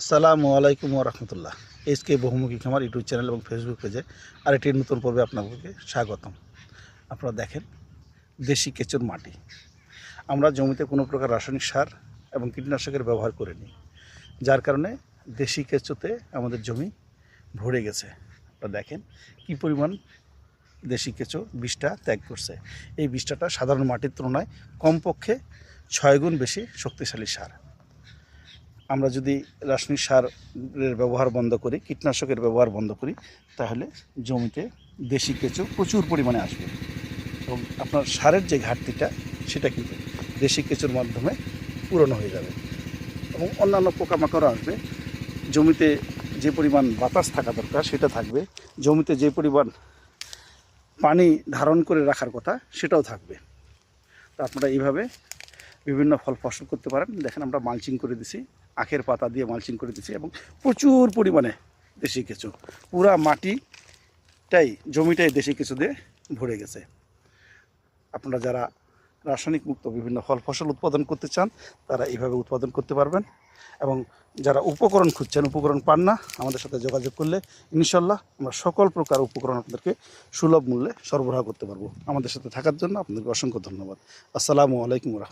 আসসালামু আলাইকুম রহমতুল্লাহ। S K বহুমুখী খামার ইউটিউব চ্যানেল এবং ফেসবুক পেজে আরেকটি নতুন পর্বে আপনাদেরকে স্বাগতম। আপনারা দেখেন, দেশি কেঁচোর মাটি। আমরা জমিতে কোনো প্রকার রাসায়নিক সার এবং কীটনাশকের ব্যবহার করিনি, যার কারণে দেশি কেঁচোতে আমাদের জমি ভরে গেছে। আপনারা দেখেন কি পরিমাণ দেশি কেঁচো বিষটা ত্যাগ করছে। এই বিষটাটা সাধারণ মাটির তুলনায় কমপক্ষে ছয় গুণ বেশি শক্তিশালী সার। আমরা যদি রাসায়নিক সারের ব্যবহার বন্ধ করি, কীটনাশকের ব্যবহার বন্ধ করি, তাহলে জমিতে দেশি কেঁচো প্রচুর পরিমাণে আসবে। এবং আপনার সারের যে ঘাটতিটা, সেটা কিন্তু দেশি কেঁচোর মাধ্যমে পূরণ হয়ে যাবে। এবং অন্যান্য পোকামাকড়ও আসবে। জমিতে যে পরিমাণ বাতাস থাকা দরকার, সেটা থাকবে। জমিতে যে পরিমাণ পানি ধারণ করে রাখার কথা, সেটাও থাকবে। তো আপনারা এইভাবে বিভিন্ন ফল ফসল করতে পারেন। দেখেন আমরা মালচিং করে দিছি, আখের পাতা দিয়ে মালচিং করে দিছি এবং প্রচুর পরিমাণে দেশি কেঁচো। পুরা মাটিটাই, জমিটাই দেশি কেঁচো দিয়ে ভরে গেছে। আপনারা যারা রাসায়নিক মুক্ত বিভিন্ন ফল ফসল উৎপাদন করতে চান, তারা এইভাবে উৎপাদন করতে পারবেন এবং যারা উপকরণ খুঁজছেন, উপকরণ পান না, আমাদের সাথে যোগাযোগ করলে ইনশাল্লাহ আমরা সকল প্রকার উপকরণ আপনাদেরকে সুলভ মূল্যে সরবরাহ করতে পারব। আমাদের সাথে থাকার জন্য আপনাদেরকে অসংখ্য ধন্যবাদ। আসসালামু আলাইকুম রহমতুল্লাহ।